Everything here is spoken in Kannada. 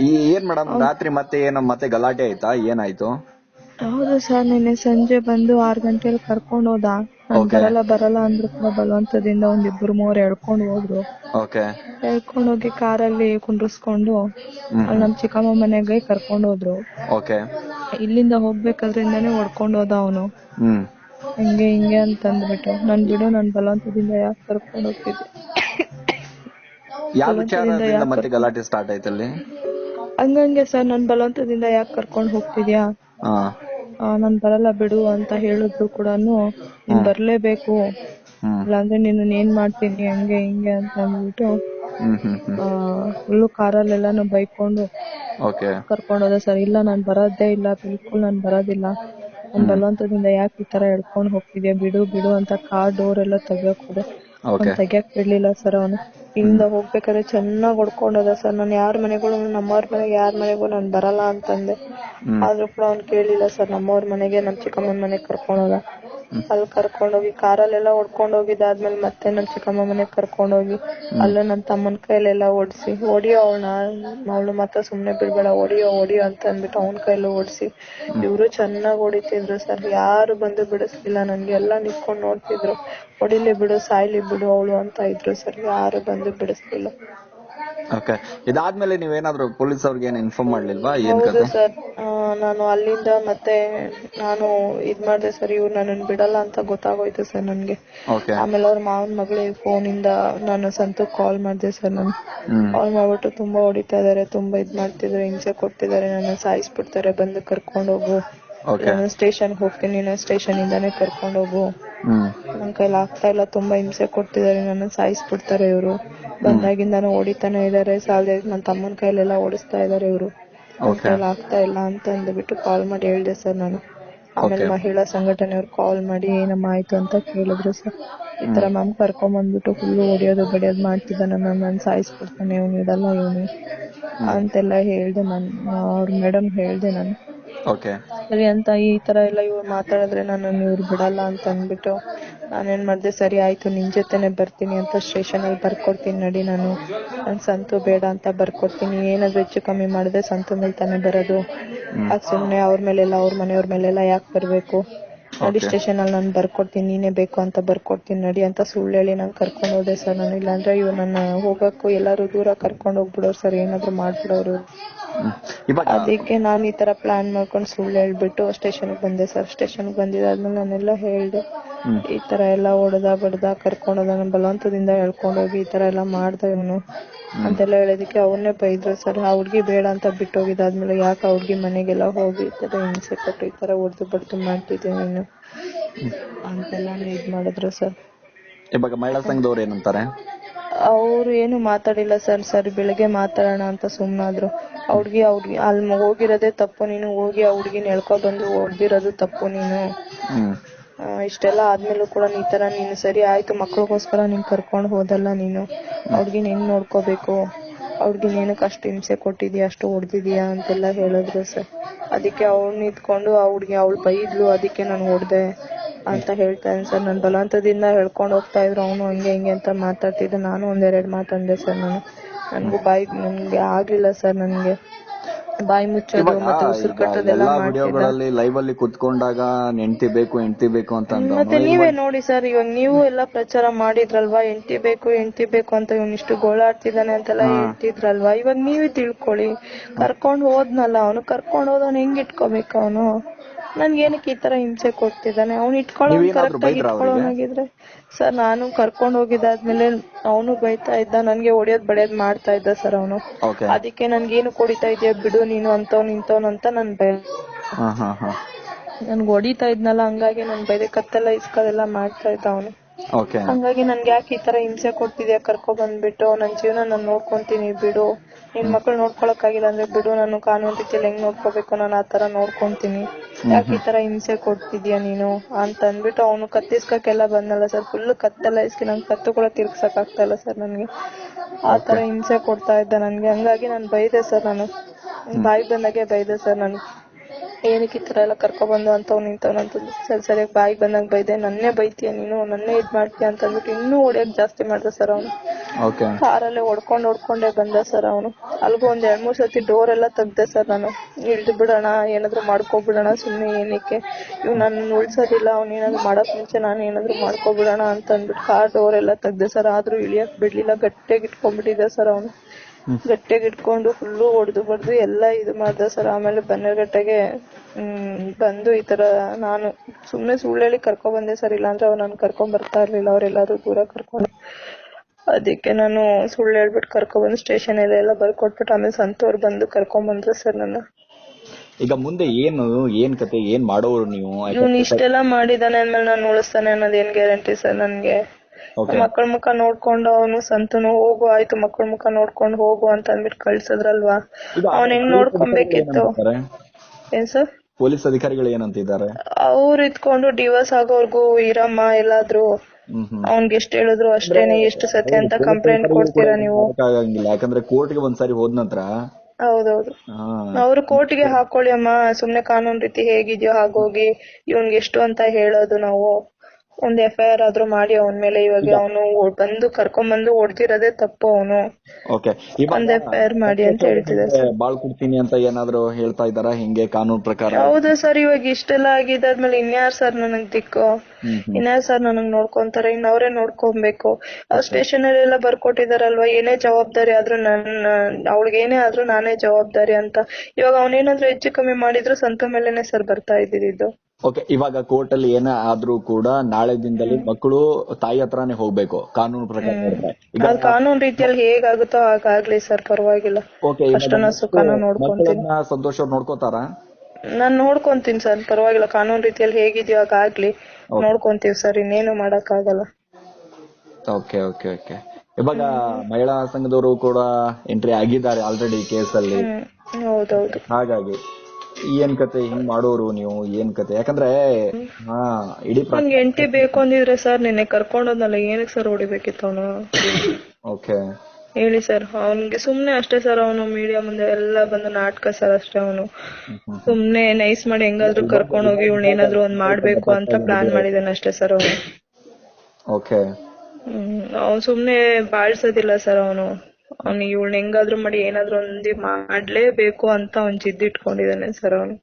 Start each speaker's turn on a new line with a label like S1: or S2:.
S1: ಈ ಏನ್ ಮೇಡಮ್ ರಾತ್ರಿ ಮತ್ತೆ ಏನು ಮತ್ತೆ ಗಲಾಟೆ ಆಯ್ತಾ? ಏನಾಯ್ತು?
S2: ಹೌದು ಸರ್ ನಿನ್ನೆ ಸಂಜೆ ಬಂದು ಆರ್ ಗಂಟೆಲಿ ಕರ್ಕೊಂಡ್ ಹೋದ. ನಾನ್
S1: Okay.
S2: ಬರಲ್ಲ ಬರಲ್ಲ ಅಂದ್ರು ಕೂಡ ಬಲವಂತದಿಂದ ಒಂದ್ ಇಬ್ರು ಮೂವರು ಎಳ್ಕೊಂಡ್ ಹೋದ್ರು.
S1: ಓಕೆ
S2: ಎಳ್ಕೊಂಡ್ ಹೋಗಿ ಕಾರಲ್ಲಿ ಕುಂಡ್ರಸ್ಕೊಂಡು ಅಲ್ಲಿ ನಮ್ ಚಿಕ್ಕಮ್ಮ ಮನೆಗೆ ಕರ್ಕೊಂಡ್ ಹೋದ್ರು.
S1: ಓಕೆ
S2: ಇಲ್ಲಿಂದ ಹೋಗ್ಬೇಕಾದ್ರಿಂದಾನೇ ಹೊಡ್ಕೊಂಡ್ ಹೋದ ಅವನು.
S1: ಹಿಂಗೆ
S2: ಹಂಗೆ ಹಿಂಗೆ ಅಂತ ಅಂದ್ಬಿಟ್ಟು ನನ್ ಬಿಡು ನನ್ ಬಲವಂತದಿಂದ ಯಾಕೆ ಕರ್ಕೊಂಡ್ ಹೋಗ್ತಿದ್ದೆ?
S1: ಯಾವ ವಿಚಾರದಿಂದ ಮತ್ತೆ ಗಲಾಟೆ ಸ್ಟಾರ್ಟ್ ಆಯ್ತಲ್ಲಿ
S2: ಹಂಗಂಗೆ ಸರ್ ನನ್ ಬಲವಂತದಿಂದ ಯಾಕೆ ಕರ್ಕೊಂಡ್ ಹೋಗ್ತಿದ್ಯಾ? ನಾನ್ ಬರಲ್ಲ ಬಿಡು ಅಂತ ಹೇಳಿದ್ರು ಕೂಡ ನೀನ್ ಬರ್ಲೇಬೇಕು. ಇಲ್ಲಾಂದ್ರೆ ನಿನ್ನ ಏನ್ ಮಾಡ್ತೀನಿ ಹಂಗೆ ಹಿಂಗೆ ಅಂತ ಅಂದ್ಬಿಟ್ಟು ಫುಲ್ಲು ಕಾರಲ್ಲೆಲ್ಲಾನು ಬೈಕೊಂಡು ಕರ್ಕೊಂಡ್ ಹೋದ ಸರ್. ಇಲ್ಲ ನಾನ್ ಬರೋದೇ ಇಲ್ಲ ಬಿಲ್ಕುಲ್ ನಾನ್ ಬರೋದಿಲ್ಲ. ನನ್ ಬಲವಂತದಿಂದ ಯಾಕೆ ಈ ತರ ಎಳ್ಕೊಂಡ್ ಹೋಗ್ತಿದ್ಯಾ? ಬಿಡು ಬಿಡು ಅಂತ ಕಾರ್ ಡೋರ್ ಎಲ್ಲ ತೆಗಿಯಕ್ ಹೋದೆ. ತೆಗಿಯಕ್ ಬಿಡ್ಲಿಲ್ಲ ಸರ್ ಅವನು. ಇಲ್ಲಿಂದ ಹೋಗ್ಬೇಕಾದ್ರೆ ಚೆನ್ನಾಗ್ ಹೊಡ್ಕೊಂಡದ ಹೋದ ಸರ್. ನಾನು ಯಾರ ಮನೆಗೂ ನಮ್ಮವ್ರ ಮನೆಗೆ ಯಾರ ಮನೆಗೂ ನಾನ್ ಬರಲ್ಲ ಅಂತಂದೆ. ಆದ್ರೂ ಕೂಡ ಅವ್ನ್ ಕೇಳಿಲ್ಲ ಸರ್. ನಮ್ಮವ್ರ ಮನೆಗೆ ನಮ್ ಚಿಕ್ಕಮ್ಮನ ಮನೆಗ್ ಕರ್ಕೊಂಡ್ ಹೋದ ಅಲ್ಲಿ ಕರ್ಕೊಂಡ್ ಹೋಗಿ ಕಾರಲ್ಲೆಲ್ಲ ಹೊಡ್ಕೊಂಡ್ ಹೋಗಿದ್ದಾದ್ಮೇಲೆ ಮತ್ತೆ ನಮ್ ಚಿಕ್ಕಮ್ಮ ಮನೆಗ್ ಕರ್ಕೊಂಡ್ ಹೋಗಿ ಅಲ್ಲೇ ನನ್ ತಮ್ಮನ್ ಕೈಲೆಲ್ಲ ಓಡಿಸಿ ಹೊಡಿಯೋ ಅವಳ ಅವಳು ಮತ್ತೆ ಸುಮ್ನೆ ಬಿಡ್ಬೇಡ ಹೊಡಿಯೋ ಹೊಡಿಯೋ ಅಂತ ಅಂದ್ಬಿಟ್ಟು ಅವನ ಕೈಲೂ ಓಡಿಸಿ. ಇವ್ರು ಚೆನ್ನಾಗ್ ಹೊಡಿತಿದ್ರು ಸರ್ ಯಾರು ಬಂದು ಬಿಡಿಸ್ಲಿಲ್ಲ ನನ್ಗೆ ಎಲ್ಲ ನಿಂತ್ಕೊಂಡ್ ನೋಡ್ತಿದ್ರು. ಹೊಡಿಲಿ ಬಿಡು ಸಾಯ್ಲಿ ಬಿಡು ಅವಳು ಅಂತ ಇದ್ರು ಸರ್ ಯಾರು ಬಂದು ಬಿಡಿಸ್ಲಿಲ್ಲ.
S1: ಓಕೆ ಇದಾದ್ಮೇಲೆ ನೀವೇನಾದ್ರೂ ಪೊಲೀಸ್ ಅವ್ರಿಗೆ ಏನ್ ಇನ್ಫಾರ್ಮ್ ಮಾಡ್ಲಿಲ್ವಾ? ಏನ್
S2: ಸರ್ ನಾನು ಅಲ್ಲಿಂದ ಮತ್ತೆ ನಾನು ಇದ್ ಮಾಡ್ದೆ ಸರ್ ಇವ್ರು ನನ್ನನ್ ಬಿಡಲ್ಲ ಅಂತ ಗೊತ್ತಾಗೋಯ್ತು ಸರ್ ನನ್ಗೆ.
S1: ಓಕೆ.
S2: ಆಮೇಲೆ ಅವ್ರ ಮಾವನ್ ಮಗಳಿಗೆ ಫೋನ್ ಇಂದ ನಾನು ಸಂತು ಕಾಲ್ ಮಾಡ್ದೆ ಸರ್ ನಾನು. ಕಾಲ್ ಮಾಡ್ಬಿಟ್ಟು ತುಂಬಾ ಹೊಡಿತಾ ಇದಾರೆ ತುಂಬಾ ಇದ್ ಮಾಡ್ತಿದಾರೆ ಹಿಂಸೆ ಕೊಡ್ತಿದಾರೆ ನನ್ನ ಸಾಯಿಸ್ಬಿಡ್ತಾರೆ ಬಂದು ಕರ್ಕೊಂಡ್ ಹೋಗು. ನಾನು ಸ್ಟೇಷನ್ ಹೋಗ್ತೀನಿ ನಾನು ಸ್ಟೇಷನ್ ಇಂದಾನೆ ಕರ್ಕೊಂಡ್ ಹೋಗು.
S1: ಹ್ಮ್.
S2: ನನ್ ಕೈಲಿ ಆಗ್ತಾ ಇಲ್ಲ ತುಂಬಾ ಹಿಂಸೆ ಕೊಡ್ತಿದಾರೆ ನನ್ನ ಸಾಯಿಸ್ಬಿಡ್ತಾರೆ ಇವ್ರು. ಬಂದಾಗಿಂದಾನು ಹೊಡಿತಾನೆ ಇದಾರೆ ಸಾಲದೆ ನನ್ ತಮ್ಮನ ಕೈಲೆಲ್ಲ ಓಡಿಸ್ತಾ ಇದಾರೆ ಇವ್ರು. ನನ್ ಆಗ್ತಾ ಇಲ್ಲ ಅಂತ ಅಂದ್ಬಿಟ್ಟು ಕಾಲ್ ಮಾಡಿ ಹೇಳ್ದೆ ಸರ್ ನಾನು. ಆಮೇಲೆ ಮಹಿಳಾ ಸಂಘಟನೆಯವ್ರು ಕಾಲ್ ಮಾಡಿ ಏನಮ್ಮ ಆಯ್ತು ಅಂತ ಕೇಳಿದ್ರು ಸರ್ ಈ ತರ ಮ್ಯಾಮ್ ಕರ್ಕೊಂಡ್ ಬಂದ್ಬಿಟ್ಟು ಫುಲ್ ಹೊಡಿಯೋದು ಬಡಿಯೋದು ಮಾಡ್ತಿದ್ದಾನೆ ಮ್ಯಾಮ್ ನಾನು ಸಾಯಿಸ್ಬಿಡ್ತಾನೆ ಇವನು ಇದಲ್ಲ ಇವನು. ಅಂತೆಲ್ಲ ಹೇಳ್ದೆ ನಾನು ಅವ್ರ ಮೇಡಮ್ ಹೇಳ್ದೆ ನಾನು. ಸರಿ ಅಂತ ಈ ತರ ಎಲ್ಲ ಇವ್ರು ಮಾತಾಡಿದ್ರೆ ನಾನು ಇವ್ರು ಬಿಡಲ್ಲ ಅಂತ ಅಂದ್ಬಿಟ್ಟು ನಾನೇನ್ ಮಾಡ್ದೆ ಸರಿ ಆಯ್ತು ನಿನ್ ಜೊತೆನೆ ಬರ್ತೀನಿ ಅಂತ ಸ್ಟೇಷನ್ ಅಲ್ಲಿ ಬರ್ಕೊಡ್ತೀನಿ ನಡಿ ನಾನು. ನನ್ ಸಂತು ಬೇಡ ಅಂತ ಬರ್ಕೊಡ್ತೀನಿ. ಏನಾದ್ರು ಹೆಚ್ಚು ಕಮ್ಮಿ ಮಾಡಿದ್ರೆ ಸಂತು ಮೇಲೆ ತಾನೇ ಬರೋದು. ಆಗ ಸುಮ್ನೆ ಅವ್ರ ಮೇಲೆಲ್ಲ ಅವ್ರ ಮನೆಯವ್ರ ಮೇಲೆಲ್ಲ ಯಾಕೆ ಬರ್ಬೇಕು? ನಡಿ ಸ್ಟೇಷನ್ ಅಲ್ಲಿ ನಾನು ಬರ್ಕೊಡ್ತೀನಿ ನೀನೇ ಬೇಕು ಅಂತ ಬರ್ಕೊಡ್ತೀನಿ ನಡಿ ಅಂತ ಸುಳ್ಳು ಹೇಳಿ ನಾನು ಕರ್ಕೊಂಡು ಹೋದೆ ಸರ್ ನಾನು ಇಲ್ಲಾಂದ್ರೆ ಇವ್ ನನ್ನ ಹೋಗಕ್ಕೂ ಎಲ್ಲಾರು ದೂರ ಕರ್ಕೊಂಡು ಹೋಗ್ಬಿಡೋರು ಸರ್ ಏನಾದ್ರು ಮಾಡ್ಬಿಡೋರು. ಅದಿಕ್ಕೆ ನಾನು ಈ ತರ ಪ್ಲಾನ್ ಮಾಡ್ಕೊಂಡು ಸುಳ್ಳು ಹೇಳ್ಬಿಟ್ಟು ಸ್ಟೇಷನ್ ಬಂದೆ ಸರ್ ಸ್ಟೇಷನ್ ಬಂದಿದ್ದಾದ್ಮೇಲೆ ನಾನೆಲ್ಲ ಹೇಳ್ದೆ. ಈ ತರ ಎಲ್ಲ ಹೊಡೆದ ಬಡ್ದ ಕರ್ಕೊಂಡೋದ ನನ್ನ ಬಲವಂತದಿಂದ ಹೇಳ್ಕೊಂಡೋಗಿ ಈ ತರ ಎಲ್ಲ ಮಾಡ್ದ ಇವನು. ಅಂತೆಲ್ಲ ಹೇಳೋದಕ್ಕೆ ಅವನ್ನೇ ಬೈದ್ರು ಸರ್ ಆ ಹುಡ್ಗಿ ಬೇಡ ಅಂತ ಬಿಟ್ಟು ಹೋಗಿದ್ದಾದ್ಮೇಲೆ ಯಾಕೆ ಆ ಹುಡುಗಿ ಮನೆಗೆಲ್ಲ ಹೋಗಿ ಈ ತರ ಹಿಂಸೆ ಕೊಟ್ಟು ಈ ತರ ಹೊಡೆದು ಬಡ್ದು ಮಾಡ್ತಿದ್ದೆ ನೀನು. ಅಂತೆಲ್ಲ ಇದ್ ಮಾಡಿದ್ರು ಸರ್.
S1: ಇವಾಗ ಮಹಿಳಾ ಸಂಘದವ್ರು ಏನಂತಾರೆ?
S2: ಅವ್ರು ಏನು ಮಾತಾಡಿಲ್ಲ ಸರ್ ಸರಿ ಬೆಳಗ್ಗೆ ಮಾತಾಡೋಣ ಅಂತ ಸುಮ್ಮನಾದ್ರು ಅವ್ರಿಗೆ ಅವ್ರಿಗೆ ಆ ಹುಡ್ಗಿ ಅಲ್ಲಿ ಹೋಗಿರೋದೇ ತಪ್ಪು ನೀನು ಹೋಗಿ ಆ ಹುಡ್ಗಿನ ಎಳ್ಕೊ ಬಂದು ಹೊಡೆದಿರೋದು ತಪ್ಪು ನೀನು. ಇಷ್ಟೆಲ್ಲ ಆದ್ಮೇಲೂ ಕೂಡ ಈ ತರ ನೀನು ಸರಿ ಆಯ್ತು, ಮಕ್ಳಿಗೋಸ್ಕರ ನೀನ್ ಕರ್ಕೊಂಡು ಹೋದಲ್ಲ ನೀನು. ಅವ್ರಿಗೆ ನೀನ್ ನೋಡ್ಕೋಬೇಕು. ಅವ್ರಿಗೆ ಏನಕ್ಕೆ ಅಷ್ಟು ಹಿಂಸೆ ಕೊಟ್ಟಿದ್ಯಾ, ಅಷ್ಟು ಹೊಡೆದಿದ್ಯಾ ಅಂತೆಲ್ಲ ಹೇಳಿದ್ರು ಸರ್. ಅದಕ್ಕೆ ಅವ್ಳು ನಿಂತ್ಕೊಂಡು, ಆ ಹುಡ್ಗಿ ಅವಳು ಬೈದ್ಲು, ಅದಕ್ಕೆ ನಾನು ಹೊಡೆದೆ ಅಂತ ಹೇಳ್ತಾ ಇದ್ದೀನಿ ಸರ್. ನಾನು ಬಲವಂತದಿಂದ ಹೇಳ್ಕೊಂಡು ಹೋಗ್ತಾ ಇದ್ರು, ಅವನು ಹಂಗೆ ಹಿಂಗೆ ಅಂತ ಮಾತಾಡ್ತಿದ್ದೆ. ನಾನು ಒಂದೆರಡು ಮಾತಂದೆ ಸರ್ ನಾನು. ನನಗೂ ಬಾಯಿ, ನನಗೆ ಆಗಲಿಲ್ಲ ಸರ್ ನನ್ಗೆ. ಬಾಯಿ ಮುಚ್ಚೋದು ಮತ್ತೆ ಉಸಿರು ಕಟ್ಟೋದೆಲ್ಲ
S1: ವಿಡಿಯೋಗಳಲ್ಲಿ ಲೈವ್ ಅಲ್ಲಿ ಕುತ್ಕೊಂಡಾಗ ಹೆಂಡತಿ ಬೇಕು ಹೆಂಡತಿ ಬೇಕು ಅಂತ
S2: ಮತ್ತೆ ನೀವೇ ನೋಡಿ ಸರ್ ಇವಾಗ ನೀವು ಎಲ್ಲ ಪ್ರಚಾರ ಮಾಡಿದ್ರಲ್ವಾ? ಹೆಂಡತಿ ಬೇಕು ಹೆಂಡತಿ ಬೇಕು ಅಂತ ಇವ್ನು ಇಷ್ಟು ಗೋಳಾಡ್ತಿದ್ದಾನೆ ಅಂತೆಲ್ಲ ಹೇಳ್ತಿದ್ರಲ್ವಾ? ಇವಾಗ ನೀವೇ ತಿಳ್ಕೊಳ್ಳಿ. ಕರ್ಕೊಂಡ್ ಹೋದ್ನಲ್ಲ ಅವನು. ಕರ್ಕೊಂಡ್ ಹೋದವನು ಹೆಂಗ್ ಇಟ್ಕೋಬೇಕು ಅವನು? ನನ್ಗೆ ಏನಕ್ಕೆ ಈ ತರ ಹಿಂಸೆ ಕೊಡ್ತಿದ್ದಾನೆ? ಅವ್ನು ಇಟ್ಕೊಳ್ಳೋ
S1: ನೀವೇನಾದ್ರೂ
S2: ಕರೆಕ್ಟ್ ಆಗಿ? ಇಟ್ಕೊಳ್ಳೋನಾಗಿದ್ರೆ ಸರ್ ನಾನು ಕರ್ಕೊಂಡ್ ಹೋಗಿದ್ದಾದ್ಮೇಲೆ ಅವನು ಬೈತಾ ಇದ್ದ ನನ್ಗೆ ಹೊಡಿಯೋದ್ ಬಡಿಯೋದ್ ಮಾಡ್ತಾ ಇದ್ದ ಸರ್ ಅವನು. ಅದಕ್ಕೆ ನನ್ಗೇನು ಹೊಡಿತಾ ಇದೆಯಾ ಬಿಡು ನೀನು ಅಂತವ್ನು ಇಂತವ್ನು ಅಂತ ನನ್
S1: ಭಯ
S2: ನನ್ಗೆ ಹೊಡಿತಾ ಇದ್ನಲ್ಲ ಹಂಗಾಗಿ ನನ್ ಬೈದೆ ಕತ್ತೆಲ್ಲ ಇಸ್ಕದೆಲ್ಲ ಮಾಡ್ತಾ ಇದ್ದ ಅವನು. ಹಂಗಾಗಿ ನನ್ಗೆ ಯಾಕೆ ಈ ತರ ಹಿಂಸೆ ಕೊಡ್ತಿದ್ಯಾ? ಕರ್ಕೊ ಬಂದ್ಬಿಟ್ಟು ನನ್ ಜೀವನ ನಾನ್ ನೋಡ್ಕೊಂತೀನಿ ಬಿಡು. ನಿನ್ ಮಕ್ಳು ನೋಡ್ಕೊಳಕ್ ಆಗಿಲ್ಲ ಅಂದ್ರೆ ಬಿಡು ನಾನು ಕಾನೂನು ರೀತಿಯಲ್ಲಿ ಹೆಂಗ್ ನೋಡ್ಕೋಬೇಕು? ನಾನು ಆ ತರ ನೋಡ್ಕೊಂತೀನಿ. ಯಾಕೆ ಈ ತರ ಹಿಂಸೆ ಕೊಡ್ತಿದ್ಯಾ ನೀನು ಅಂತ ಅಂದ್ಬಿಟ್ಟು ಅವನು ಕತ್ತಿಸ್ಕಕ್ಕೆಲ್ಲ ಬಂದಲ್ಲ ಸರ್. ಫುಲ್ ಕತ್ತೆಲ್ಲ ಇಸ್ಕಿ ನಂಗೆ ಕತ್ತು ಕೂಡ ತಿರ್ಗ್ಸಕ್ ಆಗ್ತಾ ಇಲ್ಲ ಸರ್ ನನ್ಗೆ. ಆ ತರ ಹಿಂಸೆ ಕೊಡ್ತಾ ಇದ್ದ ನನ್ಗೆ. ಹಂಗಾಗಿ ನಾನು ಬೈದೆ ಸರ್ ನಾನು. ಬಾಯಿ ಬಂದಾಗೆ ಬೈದೆ ಸರ್ ನಾನು. ಏನಕ್ಕೆ ಈ ತರ ಎಲ್ಲ ಕರ್ಕೊ ಬಂದು ಅಂತವ್ನು ಇಂತವ್ನು ಅಂತ ಸರಿ ಸರಿಯಾಗಿ ಬಾಯಿಗೆ ಬಂದಂಗ್ ಬೈದೆ ನನ್ನೇ ಬೈತೀಯ ನೀನು ನನ್ನೇ ಇದ್ ಮಾಡ್ತೀಯ ಅಂತ ಅಂದ್ಬಿಟ್ಟು ಇನ್ನೂ ಹೊಡಿಯೋಕ್ ಜಾಸ್ತಿ ಮಾಡ್ದ ಸರ್ ಅವನು. ಕಾರಲ್ಲೇ ಹೊಡ್ಕೊಂಡು ಹೊಡ್ಕೊಂಡೇ ಬಂದ ಸರ್ ಅವನು. ಅಲ್ಗೂ ಒಂದ್ ಎರಡ್ ಮೂರ್ ಸತಿ ಡೋರ್ ಎಲ್ಲ ತೆಗ್ದೆ ಸರ್ ನಾನು. ಇಳ್ದು ಬಿಡೋಣ ಏನಾದ್ರು ಮಾಡ್ಕೊಬಿಡೋಣ ಸುಮ್ನೆ ಏನಕ್ಕೆ. ಇವ್ ನನ್ನ ಉಳ್ಸೋದಿಲ್ಲ ಅವ್ನ ಏನಾದ್ರು ಮಾಡಕ್ ಮುಂಚೆ ನಾನು ಏನಾದ್ರು ಮಾಡ್ಕೊಬಿಡೋಣ ಅಂತ ಅಂದ್ಬಿಟ್ಟು ಕಾರ್ ಡೋರ್ ಎಲ್ಲ ತೆಗ್ದೆ ಸರ್. ಆದ್ರೂ ಇಳಿಯಕ್ ಬಿಡ್ಲಿಲ್ಲ ಗಟ್ಟಿಯಾಗಿ ಇಟ್ಕೊಂಡ್ಬಿಟ್ಟಿದ್ದೆ ಸರ್ ಅವನು. ಗಟ್ಟಿಯಾಗಿ ಇಟ್ಕೊಂಡು ಫುಲ್ಲು ಹೊಡೆದು ಬಡ್ದು ಎಲ್ಲ ಇದು ಮಾಡ್ದೆ ಸರ್. ಆಮೇಲೆ ಬನ್ನೇರುಘಟ್ಟೆಗೆ ಹ್ಮ್ ಬಂದು ಈ ತರ ನಾನು ಸುಮ್ನೆ ಸುಳ್ಳು ಹೇಳಿ ಕರ್ಕೊಂಡ್ ಬಂದೆ ಸರ್. ಇಲ್ಲಾಂದ್ರೆ ಅವ್ರು ನನ್ ಕರ್ಕೊಂಡ್ ಬರ್ತಾ ಇರ್ಲಿಲ್ಲ. ಅವ್ರೆಲ್ಲಾದ್ರೂ ದೂರ ಕರ್ಕೊಂಡು. ಅದಕ್ಕೆ ನಾನು ಸುಳ್ಳು ಹೇಳ್ಬಿಟ್ಟು ಕರ್ಕೊಂಡ್ ಬಂದು ಸ್ಟೇಷನ್ ಎಲ್ಲ ಬರ್ಕೊಟ್ಬಿಟ್ಟು ಆಮೇಲೆ ಸಂತೋರ್ ಬಂದು ಕರ್ಕೊಂಡ್ ಬಂದ್ರು ಸರ್ ನನ್ನ.
S1: ಈಗ ಮುಂದೆ ಏನು ಏನ್ ಕತೆ ಏನ್ ಮಾಡೋರು ನೀವು?
S2: ಇವ್ನು ಇಷ್ಟೆಲ್ಲ ಮಾಡಿದಾನೆ ಅಂದ್ಮೇಲೆ ನಾನು ಉಳಿಸ್ತಾನೆ ಅನ್ನೋದು ಏನ್ ಗ್ಯಾರಂಟಿ ಸರ್ ನನ್ಗೆ? ಮಕ್ಕಳ ಮುಖ ನೋಡ್ಕೊಂಡು ಅವನು ಸಂತನು ಹೋಗು ಆಯ್ತು ಮಕ್ಕಳ ಮುಖ ನೋಡ್ಕೊಂಡು ಹೋಗು ಅಂತ ಅಂದ್ಬಿಟ್ಟು ಕಳ್ಸದ್ರಲ್ವಾ ಅವ್ನ್ ಹೆಂಗ್ ನೋಡ್ಕೊಬೇಕಿತ್ತು? ಏನ್ ಸರ್?
S1: ಪೊಲೀಸ್ ಅಧಿಕಾರಿಗಳು ಏನಂತಿದ್ದಾರೆ
S2: ಅವ್ರು ಇದ್ಕೊಂಡು ಡಿವೋರ್ಸ್ ಆಗೋರ್ಗು ಇರಮ್ಮ ಎಲ್ಲಾದ್ರೂ ಅವನ್ಗೆ ಎಷ್ಟ್ ಹೇಳಿದ್ರು ಅಷ್ಟೇನೆ ಎಷ್ಟು ಸತಿ ಅಂತ ಕಂಪ್ಲೇಂಟ್ ಕೊಡ್ತೀರಾ ನೀವು?
S1: ಯಾಕಂದ್ರೆ ಕೋರ್ಟ್ಗೆ ಒಂದ್ಸಾರಿ ಹೋದ ನಂತರ
S2: ಹೌದೌದು. ಅವ್ರು ಕೋರ್ಟ್ಗೆ ಹಾಕೊಳ್ಳಿ ಅಮ್ಮ ಸುಮ್ನೆ ಕಾನೂನ್ ರೀತಿ ಹೇಗಿದ್ಯೋ ಹಾಗೋಗಿ ಇವ್ನ್ಗೆ ಎಷ್ಟು ಅಂತ ಹೇಳೋದು ನಾವು. ಒಂದ್ ಎಫ್ ಐ ಆರ್ ಆದ್ರೂ ಮಾಡಿ ಅವನ ಮೇಲೆ ಇವಾಗ ಅವನು ಬಂದು ಕರ್ಕೊಂಡ್ ಬಂದು ಹೊಡ್ದಿರೋದೇ ತಪ್ಪು ಅವನು.
S1: ಓಕೆ.
S2: ಒಂದ್ ಎಫ್ ಐ ಆರ್ ಮಾಡಿ ಅಂತ ಹೇಳ್ತಿದ್ದಾರೆ
S1: ಬಾಳ್ ಕೊಡ್ತೀನಿ ಅಂತ ಏನಾದ್ರು ಹೇಳ್ತಾ ಇದಾರ ಹಿಂಗೆ ಕಾನೂನು ಪ್ರಕಾರ?
S2: ಹೌದು ಸರ್ ಇವಾಗ ಇಷ್ಟೆಲ್ಲ ಆಗಿದಾದ್ಮೇಲೆ ಇನ್ಯಾರ್ ಸರ್ ನನಗ್ ದಿಕ್ಕು? ಇನ್ಯಾರ್ ಸರ್ ನನಗ್ ನೋಡ್ಕೊಂತಾರೆ ಇನ್ ಅವ್ರೇ ನೋಡ್ಕೊಬೇಕು. ಸ್ಟೇಷನ್ ಎಲ್ಲ ಬರ್ಕೊಟ್ಟಿದಾರಲ್ವಾ? ಏನೇ ಜವಾಬ್ದಾರಿ ಆದ್ರೂ ನನ್ನ ಅವಳಿಗೆ ಏನೇ ಆದ್ರೂ ನಾನೇ ಜವಾಬ್ದಾರಿ ಅಂತ. ಇವಾಗ ಅವನೇನಾದ್ರೂ ಹೆಚ್ಚು ಕಮ್ಮಿ ಮಾಡಿದ್ರು ಸಂತ ಮೇಲೆನೆ ಸರ್ ಬರ್ತಾ ಇದ್ದಿದ್ದು
S1: ಓಕೆ ಇವಾಗ ಕೋರ್ಟ್ ಅಲ್ಲಿ ಏನೇ ಆದ್ರೂ ಕೂಡ ನಾಳೆ ದಿನದಲ್ಲಿ ಮಕ್ಕಳು ತಾಯಿ ಹತ್ರನೇ ಹೋಗ್ಬೇಕು ಕಾನೂನು ಪ್ರಕಾರ ನೋಡಿದ್ರೆ. ಈಗ
S2: ಅದ್ ಕಾನೂನ್ ರೀತಿಯಲ್ಲಿ ಹೇಗಾಗುತ್ತೋ ಹಾಗಾಗ್ಲಿ ಸರ್ ಪರವಾಗಿಲ್ಲ.
S1: ಓಕೆ
S2: ಸುಖನ ನೋಡ್ಕೊಂತೀನಿ.
S1: ಮಕ್ಕಳನ್ನ ಸಂತೋಷ ನೋಡ್ಕೋತಾರ?
S2: ನಾನ್ ನೋಡ್ಕೊಂತೀನಿ ಸರ್ ಪರವಾಗಿಲ್ಲ. ಕಾನೂನ್ ರೀತಿಯಲ್ಲಿ ಹೇಗಿದ್ಯೋ ಹಾಗಾಗ್ಲಿ ನೋಡ್ಕೊಂತೀವಿ ಸರ್ ಇನ್ನೇನು ಮಾಡಕ್ ಆಗಲ್ಲ
S1: ಓಕೆ ಓಕೆ ಓಕೆ ಇವಾಗ ಮಹಿಳಾ ಸಂಘದವರು ಕೂಡ ಎಂಟ್ರಿ ಆಗಿದ್ದಾರೆ ಆಲ್ರೆಡಿ ಕೇಸ್ ಅಲ್ಲಿ.
S2: ಹ್ಮ್. ಹೌದೌದು.
S1: ಹಾಗಾಗಿ ಏನ್ ಕತೆ ಹಿಂಗ್ ಮಾಡೋರು ನೀವು? ಏನ್ ಕತೆ? ಯಾಕಂದ್ರೆ ಹಾ ಇಡೀ
S2: ನಂಗೆ ಎಂಟಿ ಬೇಕು ಅಂದಿದ್ರೆ ಸರ್ ನಿನ್ನೆ ಕರ್ಕೊಂಡೋದ್ನಲ್ಲ ಏನಕ್ಕೆ ಸರ್ ಹೊಡಿಬೇಕಿತ್ತು ಅವನು?
S1: ಓಕೆ.
S2: ಹೇಳಿ ಸರ್ ಅವನ್ಗೆ ಸುಮ್ನೆ ಅಷ್ಟೇ ಸರ್ ಅವನು ಮೀಡಿಯಾ ಮುಂದೆ ಎಲ್ಲ ಬಂದು ನಾಟಕ ಸರ್ ಅಷ್ಟೇ ಅವನು. ಸುಮ್ನೆ ನೈಸ್ ಮಾಡಿ ಹೆಂಗಾದ್ರೂ ಕರ್ಕೊಂಡು ಹೋಗಿ ಇವ್ನು ಏನಾದ್ರು ಒಂದ್ ಮಾಡ್ಬೇಕು ಅಂತ ಪ್ಲಾನ್ ಮಾಡಿದಾನೆ ಅಷ್ಟೇ ಸರ್ ಅವನು.
S1: ಓಕೆ.
S2: ಅವ್ನ್ ಸುಮ್ನೆ ಬಾಳ್ಸೋದಿಲ್ಲ ಸರ್ ಅವನು. ಅವ್ನಿಗೆ ಇವ್ಳನ್ನ ಹೆಂಗಾದ್ರೂ ಮಾಡಿ ಏನಾದ್ರೂ ಒಂದು ಮಾಡ್ಲೇಬೇಕು ಅಂತ ಅವ್ನ್ ಜಿದ್ದಿಟ್ಕೊಂಡಿದ್ದಾನೆ ಸರ್ ಅವನು.